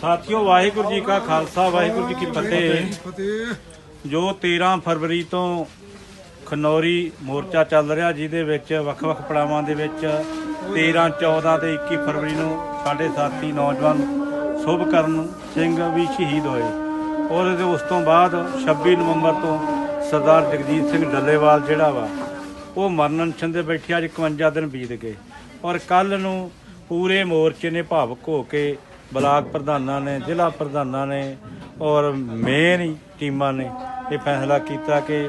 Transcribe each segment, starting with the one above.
ਸਾਥੀਓ ਵਾਹਿਗੁਰੂ ਜੀ ਕਾ ਖਾਲਸਾ ਵਾਹਿਗੁਰੂ ਜੀ ਕੀ ਫਤਿਹ। ਜੋ 13 ਫਰਵਰੀ ਤੋਂ ਖਨੌਰੀ ਮੋਰਚਾ ਚੱਲ ਰਿਹਾ ਜਿਹਦੇ ਵਿੱਚ ਵੱਖ-ਵੱਖ ਪੜਾਵਾਂ ਦੇ ਵਿੱਚ 13 14 ਤੇ 21 ਫਰਵਰੀ ਨੂੰ ਸਾਡੇ ਸਾਥੀ ਨੌਜਵਾਨ ਸ਼ੁਭਕਰਨ ਸਿੰਘ ਵੀ ਸ਼ਹੀਦ ਹੋਏ। ਔਰ ਉਸ ਤੋਂ ਬਾਅਦ 26 ਨਵੰਬਰ ਤੋਂ ਸਰਦਾਰ ਜਗਜੀਤ ਸਿੰਘ ਡੱਲੇਵਾਲ ਜਿਹੜਾ ਵਾ ਉਹ ਮਰਨ ਅਨਸ਼ਨ ਦੇ ਬੈਠੇ ਅੱਜ 51 ਦਿਨ ਬੀਤ ਗਏ। ਔਰ ਕੱਲ ਨੂੰ ਪੂਰੇ ਮੋਰਚੇ ਨੇ ਭਾਵਕ ਹੋ ਕੇ ਬਲਾਕ ਪ੍ਰਧਾਨਾਂ ਨੇ, ਜ਼ਿਲ੍ਹਾ ਪ੍ਰਧਾਨਾਂ ਨੇ ਔਰ ਮੇਨ ਟੀਮਾਂ ਨੇ ਇਹ ਫੈਸਲਾ ਕੀਤਾ ਕਿ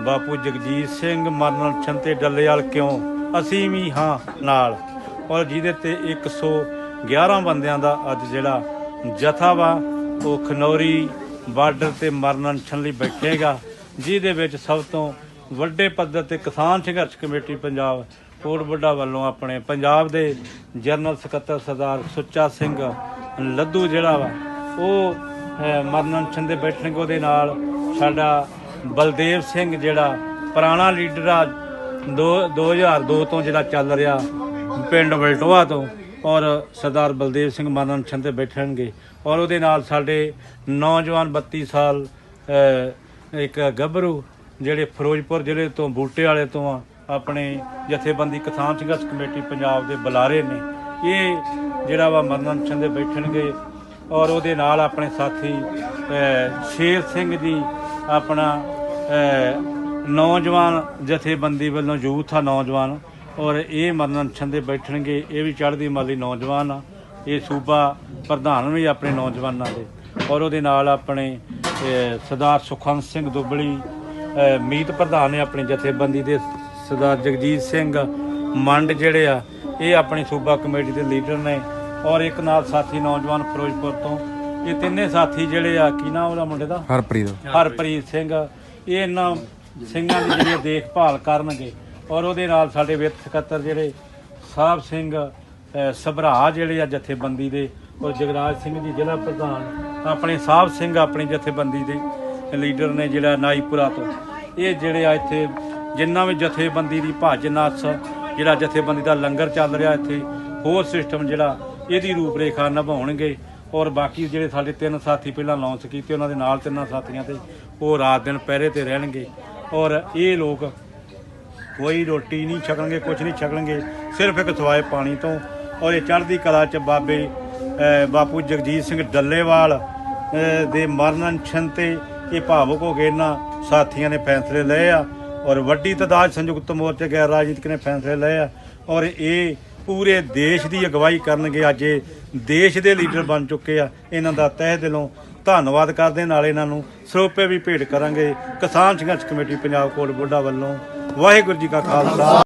ਬਾਪੂ ਜਗਜੀਤ ਸਿੰਘ ਮਰਨ ਅਨਸ਼ਨ ਡੱਲੇਵਾਲ ਕਿਉਂ? ਅਸੀਂ ਵੀ ਹਾਂ ਨਾਲ। ਔਰ ਜਿਹਦੇ ਤੇ 111 ਬੰਦਿਆਂ ਦਾ ਅੱਜ ਜਿਹੜਾ ਜਥਾ ਵਾ, ਉਹ ਖਨੌਰੀ ਬਾਰਡਰ ਤੇ ਮਰਨ ਲਈ ਬੈਠੇਗਾ, ਜਿਹਦੇ ਵਿੱਚ ਸਭ ਤੋਂ ਵੱਡੇ ਪੱਧਰ ਤੇ ਕਿਸਾਨ ਸੰਘਰਸ਼ ਕਮੇਟੀ ਪੰਜਾਬ ਕੋਟ ਬੁੱਢਾ ਵੱਲੋਂ ਆਪਣੇ ਪੰਜਾਬ ਦੇ ਜਨਰਲ ਸਕੱਤਰ ਸਰਦਾਰ ਸੁੱਚਾ ਸਿੰਘ ਲੱਦੂ ਜਿਹੜਾ ਵਾ ਉਹ ਅਹ, ਮਰਨ ਬੈਠਣਗੇ ਉਹਦੇ ਨਾਲ ਸਾਡਾ ਬਲਦੇਵ ਸਿੰਘ ਜਿਹੜਾ ਪੁਰਾਣਾ ਲੀਡਰ ਆ ਦੋ 2002 ਤੋਂ ਜਿਹੜਾ ਚੱਲ ਰਿਹਾ ਪਿੰਡ ਵਲਟੋਆ ਤੋਂ ਔਰ ਸਰਦਾਰ ਬਲਦੇਵ ਸਿੰਘ ਮਰਨ ਅਨਸ਼ਨ ਤੇ ਬੈਠਣਗੇ ਔਰ ਉਹਦੇ ਨਾਲ ਸਾਡੇ ਨੌਜਵਾਨ 32 ਸਾਲ ਇੱਕ ਗੱਭਰੂ ਜਿਹੜੇ ਫਿਰੋਜ਼ਪੁਰ ਜ਼ਿਲ੍ਹੇ ਤੋਂ ਬੂਟੇ ਵਾਲੇ ਤੋਂ ਆ ਆਪਣੇ ਜਥੇਬੰਦੀ ਕਿਸਾਨ ਸੰਘਰਸ਼ ਕਮੇਟੀ ਪੰਜਾਬ ਦੇ ਬੁਲਾਰੇ ਨੇ। ਇਹ ਜਿਹੜਾ ਵਾ ਮਰਨ ਅਨਸ਼ਨ ਦੇ ਬੈਠਣਗੇ ਔਰ ਉਹਦੇ ਨਾਲ ਆਪਣੇ ਸਾਥੀ ਸ਼ੇਰ ਸਿੰਘ ਜੀ, ਆਪਣਾ ਨੌਜਵਾਨ ਜਥੇਬੰਦੀ ਵੱਲੋਂ ਯੂਥ ਆ ਨੌਜਵਾਨ। ਔਰ ਇਹ ਮਰਨ ਅਨਸ਼ਨ ਦੇ ਬੈਠਣਗੇ, ਇਹ ਵੀ ਚੜ੍ਹਦੀ ਮਾਲੀ ਨੌਜਵਾਨ ਆ। ਇਹ ਸੂਬਾ ਪ੍ਰਧਾਨ ਵੀ ਆਪਣੇ ਨੌਜਵਾਨਾਂ ਦੇ। ਔਰ ਉਹਦੇ ਨਾਲ ਆਪਣੇ ਸਰਦਾਰ ਸੁਖਵੰਤ ਸਿੰਘ ਦੁੱਬਲੀ ਮੀਤ ਪ੍ਰਧਾਨ ਨੇ ਆਪਣੀ ਜਥੇਬੰਦੀ ਦੇ ਸਰਦਾਰ ਜਗਜੀਤ ਸਿੰਘ ਮੰਡ ਜਿਹੜੇ ਆ ਇਹ ਆਪਣੀ ਸੂਬਾ ਕਮੇਟੀ ਦੇ ਲੀਡਰ ਨੇ ਔਰ ਇੱਕ ਨਾਲ ਸਾਥੀ ਨੌਜਵਾਨ ਫਿਰੋਜ਼ਪੁਰ ਤੋਂ। ਇਹ ਤਿੰਨੇ ਸਾਥੀ ਜਿਹੜੇ ਆ ਕੀ ਨਾਮ ਉਹਦਾ ਮੁੰਡੇ ਦਾ? ਹਰਪ੍ਰੀਤ। ਹਰਪ੍ਰੀਤ ਸਿੰਘ। ਇਹ ਇਹਨਾਂ ਸਿੰਘਾਂ ਦੀ ਜਿਹੜੀ ਦੇਖਭਾਲ ਕਰਨਗੇ ਔਰ ਉਹਦੇ ਨਾਲ ਸਾਡੇ ਵਿੱਤ ਸਕੱਤਰ ਜਿਹੜੇ ਸਾਹਿਬ ਸਿੰਘ ਸਭਰਾ ਜਿਹੜੇ ਆ ਜਥੇਬੰਦੀ ਦੇ ਔਰ ਜਗਰਾਜ ਸਿੰਘ ਜੀ ਜ਼ਿਲ੍ਹਾ ਪ੍ਰਧਾਨ ਆਪਣੇ ਸਾਹਿਬ ਸਿੰਘ ਆਪਣੀ ਜਥੇਬੰਦੀ ਦੇ ਲੀਡਰ ਨੇ ਜਿਹੜਾ ਨਾਈਪੁਰਾ ਤੋਂ। ਇਹ ਜਿਹੜੇ ਆ ਇੱਥੇ ਜਿੰਨਾ ਵੀ ਜਥੇਬੰਦੀ ਦੀ ਭੱਜ ਨੱਸ, ਜਿਹੜਾ ਜਥੇਬੰਦੀ ਦਾ ਲੰਗਰ ਚੱਲ ਰਿਹਾ ਇੱਥੇ, ਹੋਰ ਸਿਸਟਮ ਜਿਹੜਾ ਇਹਦੀ ਰੂਪਰੇਖਾ ਨਿਭਾਉਣਗੇ ਔਰ ਬਾਕੀ ਜਿਹੜੇ ਸਾਡੇ ਤਿੰਨ ਸਾਥੀ ਪਹਿਲਾਂ ਅਨਾਉਂਸ ਕੀਤੇ, ਉਹਨਾਂ ਦੇ ਨਾਲ ਤਿੰਨਾਂ ਸਾਥੀਆਂ ਤੇ ਉਹ ਰਾਤ ਦਿਨ ਪਹਿਰੇ ਤੇ ਰਹਿਣਗੇ। ਔਰ ਇਹ ਲੋਕ ਕੋਈ ਰੋਟੀ ਨਹੀਂ ਛਕਣਗੇ ਕੁਝ ਨਹੀਂ ਛਕਣਗੇ, ਸਿਰਫ ਇੱਕ ਸਵਾਏ ਪਾਣੀ ਤੋਂ। ਔਰ ਇਹ ਚੜ੍ਹਦੀ ਕਲਾ ਚ ਬਾਬੇ ਬਾਪੂ ਜਗਜੀਤ ਸਿੰਘ ਡੱਲੇਵਾਲ ਦੇ ਮਰਨ ਅਨਸ਼ਨ ਤੇ ਇਹ ਭਾਵੁਕ ਹੋ ਕੇ ਇਹਨਾਂ ਸਾਥੀਆਂ ਨੇ ਫੈਸਲੇ ਲਏ ਆ। ਔਰ ਵੱਡੀ ਤਦਾਦ ਸੰਯੁਕਤ ਮੋਰਚੇ ਗੈਰ ਰਾਜਨੀਤਿਕ ਨੇ ਫੈਸਲੇ ਲਏ ਆ ਔਰ ਇਹ ਪੂਰੇ ਦੇਸ਼ ਦੀ ਅਗਵਾਈ ਕਰਨਗੇ। ਅੱਜ ਇਹ ਦੇਸ਼ ਦੇ ਲੀਡਰ ਬਣ ਚੁੱਕੇ ਆ। ਇਹਨਾਂ ਦਾ ਤਹਿ ਦਿਲੋਂ ਧੰਨਵਾਦ ਕਰਦੇ ਨਾਲ ਇਹਨਾਂ ਨੂੰ ਸਰੋਪੇ ਵੀ ਭੇਟ ਕਰਾਂਗੇ। ਕਿਸਾਨ ਸੰਘਰਸ਼ ਕਮੇਟੀ ਪੰਜਾਬ ਕੋਟ ਬੋਡਾ ਵੱਲੋਂ। ਵਾਹਿਗੁਰੂ ਜੀ ਕਾ ਖਾਲਸਾ।